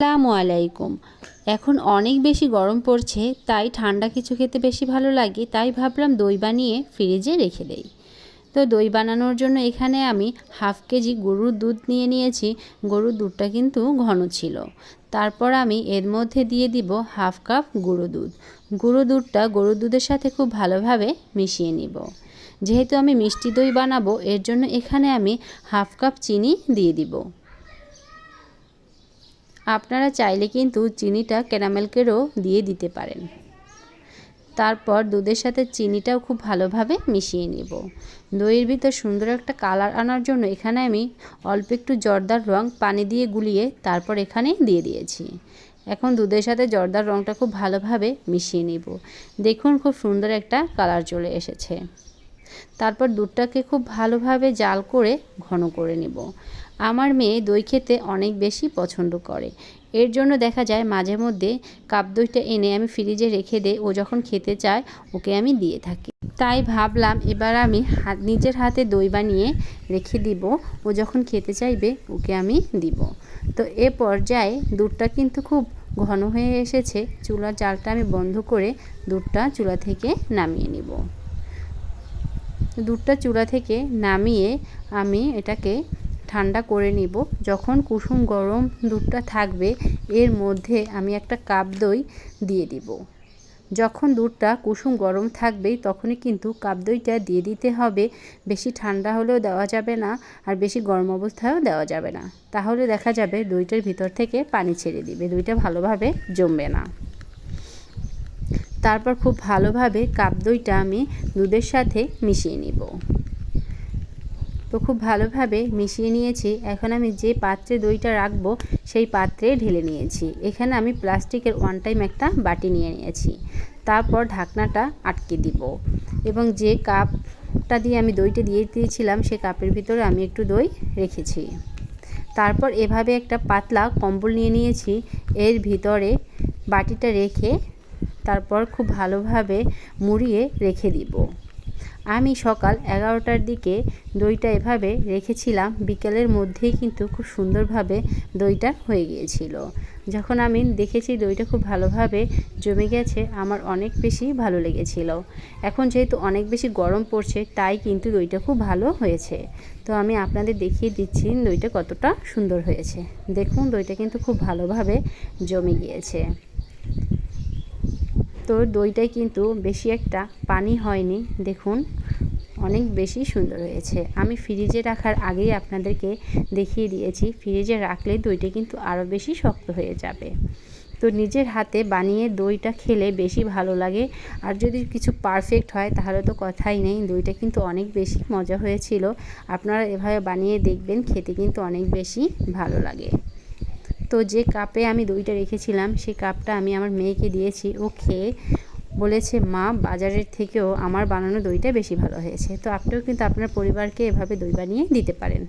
আসসালামু আলাইকুম। এখন অনেক বেশি গরম পড়ছে, তাই ঠান্ডা কিছু খেতে বেশি ভালো লাগে, তাই ভাবলাম দই বানিয়ে ফ্রিজে রেখে দেই। তো দই বানানোর জন্য এখানে আমি হাফ কেজি গরুর দুধ নিয়ে নিয়েছি, গরুর দুধটা কিন্তু ঘন ছিল। তারপর আমি এর মধ্যে দিয়ে দিব হাফ কাপ গুঁড়ো দুধ। গুঁড়ো দুধটা গরুর দুধের সাথে খুব ভালোভাবে মিশিয়ে নিব। যেহেতু আমি মিষ্টি দই বানাবো, এর জন্য এখানে আমি হাফ কাপ চিনি দিয়ে দিব। আপনারা চাইলে কিন্তু চিনিটা ক্যারামেলকেরও দিয়ে দিতে পারেন। তারপর দুধের সাথে চিনিটাও খুব ভালোভাবে মিশিয়ে নেব। দইয়ের ভিতর সুন্দর একটা কালার আনার জন্য এখানে আমি অল্প একটু জর্দার রং পানি দিয়ে গুলিয়ে তারপর এখানে দিয়ে দিয়েছি। এখন দুধের সাথে জর্দার রংটা খুব ভালোভাবে মিশিয়ে নেব। দেখুন খুব সুন্দর একটা কালার চলে এসেছে। তারপর দুধটাকে খুব ভালোভাবে জাল করে ঘন করে নেব। আমার মেয়ে দই খেতে অনেক বেশি পছন্দ করে। এর জন্য দেখা যায় মাঝে মধ্যে কাপ দইটা এনে আমি ফ্রিজে রেখে দেই, ও যখন খেতে চায়, ওকে আমি দিয়ে থাকি। তাই ভাবলাম এবার আমি হাত, নিজের হাতে দই বানিয়ে রেখে দিব, ও যখন খেতে চাইবে, ওকে আমি দিব। তো এ পর্যায়ে দুধটা কিন্তু খুব ঘন হয়ে এসেছে, চুলার জালটা আমি বন্ধ করে দুধটা চুলা থেকে নামিয়ে নিব। দুধটা চুলা থেকে নামিয়ে আমি এটাকে ঠান্ডা করে নিব। যখন কুসুম গরম দুধটা থাকবে, এর মধ্যে আমি একটা কাপ দই দিয়ে দিব। যখন দুধটা কুসুম গরম থাকবেই তখনই কিন্তু কাপ দইটা দিয়ে দিতে হবে। বেশি ঠান্ডা হলেও দেওয়া যাবে না, আর বেশি গরম অবস্থায়ও দেওয়া যাবে না। তাহলে দেখা যাবে দইটার ভিতর থেকে পানি ছেড়ে দিবে। দইটা ভালোভাবে জমবে না। তারপর খুব ভালোভাবে কাপ দইটা আমি দুধের সাথে মিশিয়ে নিব। তো খুব ভালোভাবে মিশিয়ে নিয়েছি। এখন আমি যে পাত্রে দইটা রাখব, সেই পাত্রে ঢেলে নিয়েছি। এখানে আমি প্লাস্টিকের ওয়ান টাইম একটা বাটি নিয়ে নিয়েছি। তারপর ঢাকনাটা আটকে দিব এবং যে কাপটা দিয়ে আমি দইটা দিয়ে দিয়েছিলাম, সে কাপের ভিতরে আমি একটু দই রেখেছি। তারপর এভাবে একটা পাতলা কম্বল নিয়ে নিয়েছি। এর ভিতরে বাটিটা রেখে তারপর খুব ভালোভাবে মুড়িয়ে রেখে দিব। আমি সকাল এগারোটার দিকে দইটা এভাবে রেখেছিলাম, বিকেলের মধ্যেই কিন্তু খুব সুন্দরভাবে দইটা হয়ে গিয়েছিল। যখন আমি দেখেছি দইটা খুব ভালোভাবে জমে গেছে, আমার অনেক বেশি ভালো লেগেছিল। এখন যেহেতু অনেক বেশি গরম পড়ছে, তাই কিন্তু দইটা খুব ভালো হয়েছে। তো আমি আপনাদের দেখিয়ে দিচ্ছি দইটা কতটা সুন্দর হয়েছে। দেখুন, দইটা কিন্তু খুব ভালোভাবে জমে গিয়েছে। তো দইটাই কিন্তু বেশি একটা পানি হয়নি। দেখুন, অনেক বেশি সুন্দর হয়েছে। আমি ফ্রিজে রাখার আগেই আপনাদেরকে দেখিয়ে দিয়েছি, ফ্রিজে রাখলে দইটা কিন্তু আরও বেশি শক্ত হয়ে যাবে। তো নিজের হাতে বানিয়ে দইটা খেলে বেশি ভালো লাগে। আর যদি কিছু পারফেক্ট হয়, তাহলে তো কথাই নেই। দইটা কিন্তু অনেক বেশি মজা হয়েছিল। আপনারা এভাবে বানিয়ে দেখবেন, খেতে কিন্তু অনেক বেশি ভালো লাগে। তো যে কাপে আমি দইটা রেখেছিলাম, সেই কাপটা আমি আমার মেয়েকে দিয়েছি। ও খেয়ে বলেছে, মা, বাজারের থেকেও আমার বানানো দইটা বেশি ভালো হয়েছে। তো আপনিও কিন্তু আপনার পরিবারকে এভাবে দই বানিয়ে দিতে পারেন।